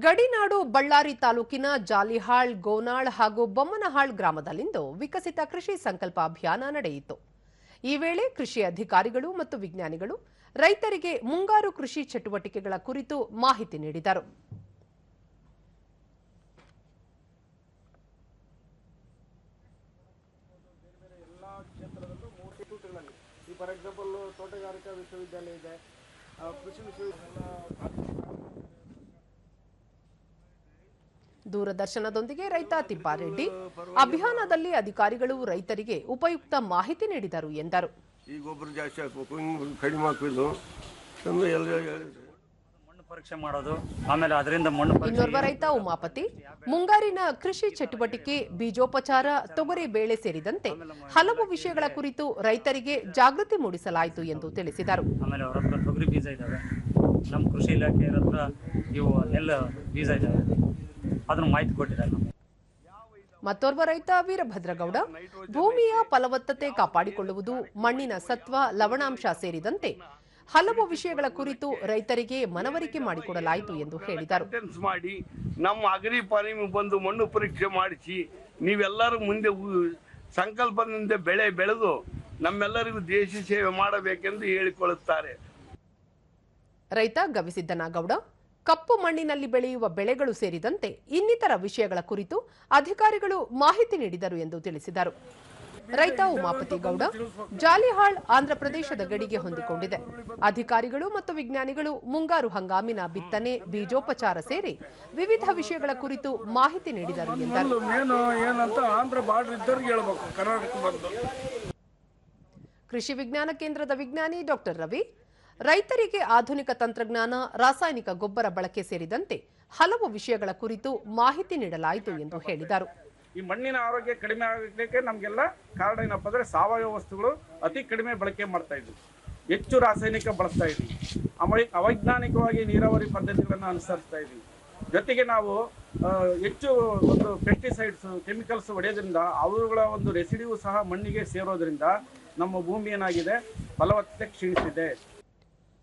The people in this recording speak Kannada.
ಗಡಿನಾಡು ಬಳ್ಳಾರಿ ತಾಲೂಕಿನ ಜಾಲಿಹಾಳ್, ಗೋನಾಳ್ ಹಾಗೂ ಬೊಮ್ಮನಹಾಳ್ ಗ್ರಾಮದಲ್ಲಿಂದು ವಿಕಸಿತ ಕೃಷಿ ಸಂಕಲ್ಪ ಅಭಿಯಾನ ನಡೆಯಿತು. ಈ ವೇಳೆ ಕೃಷಿ ಅಧಿಕಾರಿಗಳು ಮತ್ತು ವಿಜ್ಞಾನಿಗಳು ರೈತರಿಗೆ ಮುಂಗಾರು ಕೃಷಿ ಚಟುವಟಿಕೆಗಳ ಕುರಿತು ಮಾಹಿತಿ ನೀಡಿದರು. ಫಾರ್ ಎಕ್ಸಾಂಪಲ್, ತೋಟಗಾರಿಕಾ ವಿಶ್ವವಿದ್ಯಾಲಯ ಇದೆ. ಕೃಷಿ ವಿಶ್ವವಿದ್ಯಾಲಯ ದೂರದರ್ಶನದೊಂದಿಗೆ ರೈತ ತಿಪ್ಪಾರೆಡ್ಡಿ. ಅಭಿಯಾನದಲ್ಲಿ ಅಧಿಕಾರಿಗಳು ರೈತರಿಗೆ ಉಪಯುಕ್ತ ಮಾಹಿತಿ ನೀಡಿದರು ಎಂದರು. ಈ ಗೊಬ್ಬರ ಜಾಸ್ತಿ ಹಾಕ್ಬೇಕು ಹಿಂಗೆ ಕಡಿಮೆ ಹಾಕೋದು ತಂದು ಎಲ್ಲ ಹೇಳಿದ್ರು ಮಣ್ಣು ಪರೀಕ್ಷೆ ಮಾಡೋದು ಆಮೇಲೆ ಅದರಿಂದ ಮಣ್ಣು ಪರೀಕ್ಷೆ ಇನ್ನೋರ್ವ ರೈತ ಉಮಾಪತಿ ಮುಂಗಾರಿನ ಕೃಷಿ ಚಟುವಟಿಕೆ ಬೀಜೋಪಚಾರ ತೊಗರಿ ಬೇಳೆ ಸೇರಿದಂತೆ ಹಲವು ವಿಷಯಗಳ ಕುರಿತು ರೈತರಿಗೆ ಜಾಗೃತಿ ಮೂಡಿಸಲಾಯಿತು ಎಂದು ತಿಳಿಸಿದರು. ಆಮೇಲೆ ಅವ್ರ ಹತ್ರ ತೊಗರಿ ಬೀಜ ಇದ್ದಾವೆ ನಮ್ಮ ಕೃಷಿ ಇಲಾಖೆ ಹತ್ರ ಇವು ಎಲ್ಲ ಬೀಜ ಇದ್ದಾವೆ ಅದನ್ನು ಮಾಹಿತಿ ಕೊಟ್ಟಿದ್ದಾರೆ ನಮಗೆ. ಮತ್ತೋರ್ವ ರೈತ ವೀರಭದ್ರಗೌಡ ಭೂಮಿಯ ಫಲವತ್ತತೆ ಕಾಪಾಡಿಕೊಳ್ಳುವುದು ಮಣ್ಣಿನ ಸತ್ವ ಲವಣಾಂಶ ಸೇರಿದಂತೆ ಹಲವು ವಿಷಯಗಳ ಕುರಿತು ರೈತರಿಗೆ ಮನವರಿಕೆ ಮಾಡಿಕೊಡಲಾಯಿತು ಎಂದು ಹೇಳಿದರು. ಮಾಡಿ ನಮ್ಮ ಅಗ್ರಿ ಫಾರ್ಮಿಗೆ ಬಂದು ಮಣ್ಣು ಪರೀಕ್ಷೆ ಮಾಡಿಸಿ ನೀವೆಲ್ಲರೂ ಮುಂದೆ ಸಂಕಲ್ಪದಿಂದ ಬೆಳೆ ಬೆಳೆದು ನಮ್ಮೆಲ್ಲರಿಗೂ ದೇಶ ಸೇವೆ ಮಾಡಬೇಕೆಂದು ಹೇಳಿಕೊಳ್ಳುತ್ತಾರೆ. ರೈತ ಗವಿಸಿದ್ದನಗೌಡ ಕಪ್ಪು ಮಣ್ಣಿನಲ್ಲಿ ಬೆಳೆಯುವ ಬೆಳೆಗಳು ಸೇರಿದಂತೆ ಇನ್ನಿತರ ವಿಷಯಗಳ ಕುರಿತು ಅಧಿಕಾರಿಗಳು ಮಾಹಿತಿ ನೀಡಿದರು ಎಂದು ತಿಳಿಸಿದರು. ರೈತ ಉಮಾಪತಿ ಗೌಡ ಜಾಲಿಹಾಳ್ ಆಂಧ್ರಪ್ರದೇಶದ ಗಡಿಗೆ ಹೊಂದಿಕೊಂಡಿದೆ. ಅಧಿಕಾರಿಗಳು ಮತ್ತು ವಿಜ್ಞಾನಿಗಳು ಮುಂಗಾರು ಹಂಗಾಮಿನ ಬಿತ್ತನೆ ಬೀಜೋಪಚಾರ ಸೇರಿ ವಿವಿಧ ವಿಷಯಗಳ ಕುರಿತು ಮಾಹಿತಿ ನೀಡಿದರು ಎಂದರು. ಕೃಷಿ ವಿಜ್ಞಾನ ಕೇಂದ್ರದ ವಿಜ್ಞಾನಿ ಡಾಕ್ಟರ್ ರವಿ ರೈತರಿಗೆ ಆಧುನಿಕ ತಂತ್ರಜ್ಞಾನ, ರಾಸಾಯನಿಕ ಗೊಬ್ಬರ ಬಳಕೆ ಸೇರಿದಂತೆ ಹಲವು ವಿಷಯಗಳ ಕುರಿತು ಮಾಹಿತಿ ನೀಡಲಾಯಿತು ಎಂದು ಹೇಳಿದರು. ಈ ಮಣ್ಣಿನ ಆರೋಗ್ಯ ಕಡಿಮೆ ಆಗಲಿಕ್ಕೆ ನಮಗೆಲ್ಲ ಕಾರಣ ಏನಪ್ಪ ಅಂದ್ರೆ ಸಾವಯವ ವಸ್ತುಗಳು ಅತಿ ಕಡಿಮೆ ಬಳಕೆ ಮಾಡ್ತಾ ಇದ್ವಿ. ಹೆಚ್ಚು ರಾಸಾಯನಿಕ ಬಳಸ್ತಾ ಇದ್ವಿ. ಅವೈಜ್ಞಾನಿಕವಾಗಿ ನೀರಾವರಿ ಪದ್ಧತಿಗಳನ್ನು ಅನುಸರಿಸ್ತಾ ಇದ್ವಿ. ಜೊತೆಗೆ ನಾವು ಹೆಚ್ಚು ಒಂದು ಪೆಸ್ಟಿಸೈಡ್ಸ್ ಕೆಮಿಕಲ್ಸ್ ಹೊಡೆಯೋದ್ರಿಂದ ಅವುಗಳ ಒಂದು ರೆಸಿಡಿಯೂ ಸಹ ಮಣ್ಣಿಗೆ ಸೇರೋದ್ರಿಂದ ನಮ್ಮ ಭೂಮಿ ಏನಾಗಿದೆ, ಫಲವತ್ತತೆ ಕ್ಷೀಣಿಸಿದೆ.